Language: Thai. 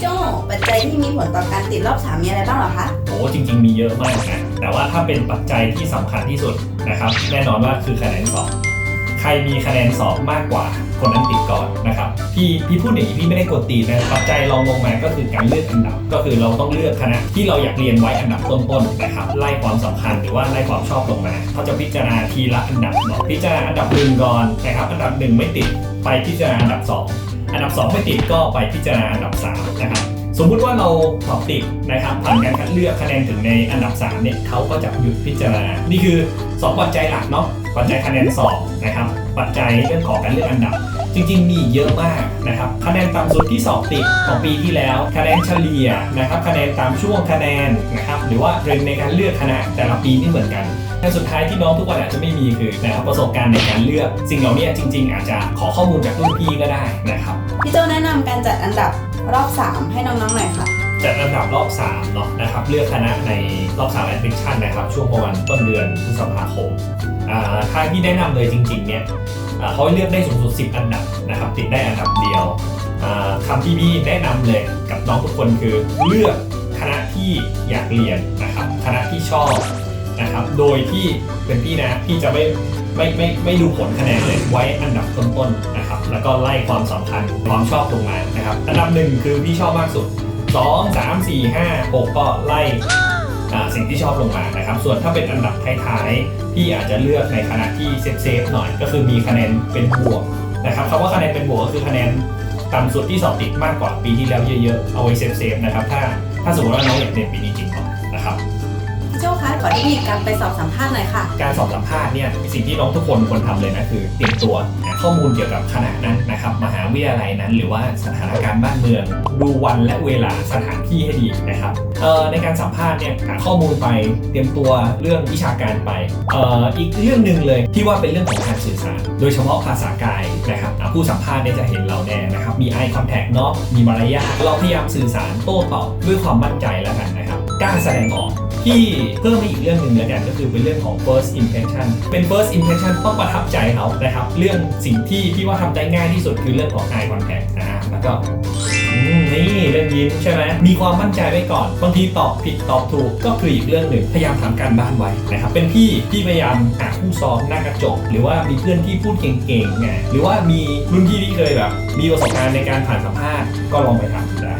โจปัจจัยที่มีผลต่อการติดรอบสามมีอะไรบ้างเหรอคะโอ้จริง ๆ มีเยอะมากนะแต่ว่าถ้าเป็นปัจจัยที่สำคัญที่สุดนะครับ แน่นอนว่าคือคะแนนสอบ ใครมีคะแนนสอบมากกว่าคนนั้นติดก่อนนะครับพี่พี่พูดอย่างนี้พี่ไม่ได้กดตีนนะปัจจัยรองลงมาก็คือการเลือกอันดับ ก็คือเราต้องเลือกคณะที่เราอยากเรียนไว้อันดับต้นๆนะครับไล่ความสำคัญหรือว่าไล่ความชอบลงมาเขาจะพิจารณาทีละอันดับเนาะพิจารณาอันดับหนึ่งก่อนนะครับอันดับหนึ่งไม่ติดไปพิจารณาอันดับสอง อันดับสองไม่ติดก็ไปพิจารณาอันดับสามนะครับสมมุติว่าเราสอบติดนะครับผ่านการคัดเลือกคะแนนถึงในอันดับ3เนี่ยเขาก็จะหยุดพิจารณา นี่คือ 2 ปัจจัยหลักเนาะปัจจัยคะแนนสอบนะครับปัจจัยเรื่องของการเลือกอันดับ จริงๆ มีเยอะมากนะครับคะแนนต่ำสุดที่สอบติดของปีที่แล้ว คะแนนเฉลี่ยนะครับคะแนนตามช่วงคะแนนนะครับหรือว่าเทรนในการเลือกคณะแต่ละปีไม่เหมือนกันแต่สุดท้ายที่น้องทุกคนอาจจะไม่มีคือนะครับประสบการณ์ในการเลือก สิ่งเหล่านี้จริง ๆ อาจจะขอข้อมูลจากรุ่นพี่ก็ได้นะครับพี่โจแนะนำการจัดอันดับรอบ 3 ให้น้องๆหน่อยค่ะ จัดอันดับรอบ3เนาะนะครับเลือกคณะในรอบ3แอดมิชชั่นนะครับ ช่วงประมาณต้นเดือนพฤษภาคมอ่าถ้าที่แนะนำเลยจริง ๆ เนี่ยเขาเลือกได้สูงสุด 10 อันดับนะครับติดได้อันดับเดียวอ่าคำที่พี่แนะนำเลยกับน้องทุกคนคือเลือกคณะที่อยากเรียนนะครับคณะที่ชอบนะครับโดยที่เป็นพี่นะพี่จะไม่ไม่ไม่ไม่ดูผลคะแนนเลยไว้อันดับต้นๆนะครับแล้วก็ไล่ความสำคัญความชอบลงมานะครับอันดับหนึ่งคือพี่ชอบมากสุด 2 3 4 5 6 ก็ไล่สิ่งที่ชอบลงมานะครับ ส่วนถ้าเป็นอันดับท้ายๆพี่อาจจะเลือกในขณะที่เซฟๆหน่อย ก็คือมีคะแนนเป็นบวกนะครับคำว่าคะแนนเป็นบวกก็คือคะแนนต่ำสุดที่สอบติดมากกว่าปีที่แล้วเยอะๆ เอาไว้เซฟๆนะครับ ถ้าถ้าสมมติว่าน้องอยากเรียนปีนี้จริงๆนะครับ โจคะขอเทคนิคการไปสอบสัมภาษณ์หน่อยค่ะ การสอบสัมภาษณ์เนี่ยสิ่งที่น้องทุกคนควรทำเลยนะคือเตรียมตัวหาข้อมูลเกี่ยวกับคณะนั้นนะครับมหาวิทยาลัยนั้น หรือว่าสถานการณ์บ้านเมือง ดูวันและเวลาสถานที่ให้ดีนะครับเอ่อในการสัมภาษณ์เนี่ยหาข้อมูลไปเตรียมตัวเรื่องวิชาการไปเอ่ออีกเรื่องหนึ่งเลยที่ว่าเป็นเรื่องของการสื่อสาร โดยเฉพาะภาษากายนะครับอะผู้สัมภาษณ์เนี่ยจะเห็นเราแน่นะครับมี eye contact เนาะมีมารยาทเราพยายามสื่อสารโต้ตอบด้วยความมั่นใจแล้วกันนะครับกล้าแสดงออกที่เพิ่มมาอีกเรื่องหนึ่งเลยกันก็คือเป็นเรื่องของ first impression เป็น first impression ต้องประทับใจเขานะครับ เรื่องสิ่งที่พี่ว่าทำใจง่ายที่สุดคือเรื่องของ eye contact นะแล้วก็นี่เรื่องยิ้มใช่ไหมมีความมั่นใจไว้ก่อนบางทีตอบผิดตอบถูกก็คืออีกเรื่องหนึ่งพยายามทำการบ้านไว้นะครับเป็นพี่พี่พยายามหาคู่ซ้อมหน้ากระจก หรือว่ามีเพื่อนที่พูดเก่งๆไงหรือว่ามีรุ่นพี่ที่เคยแบบมีประสบการณ์ในการผ่านสัมภาษณ์ก็ลองไปทำได้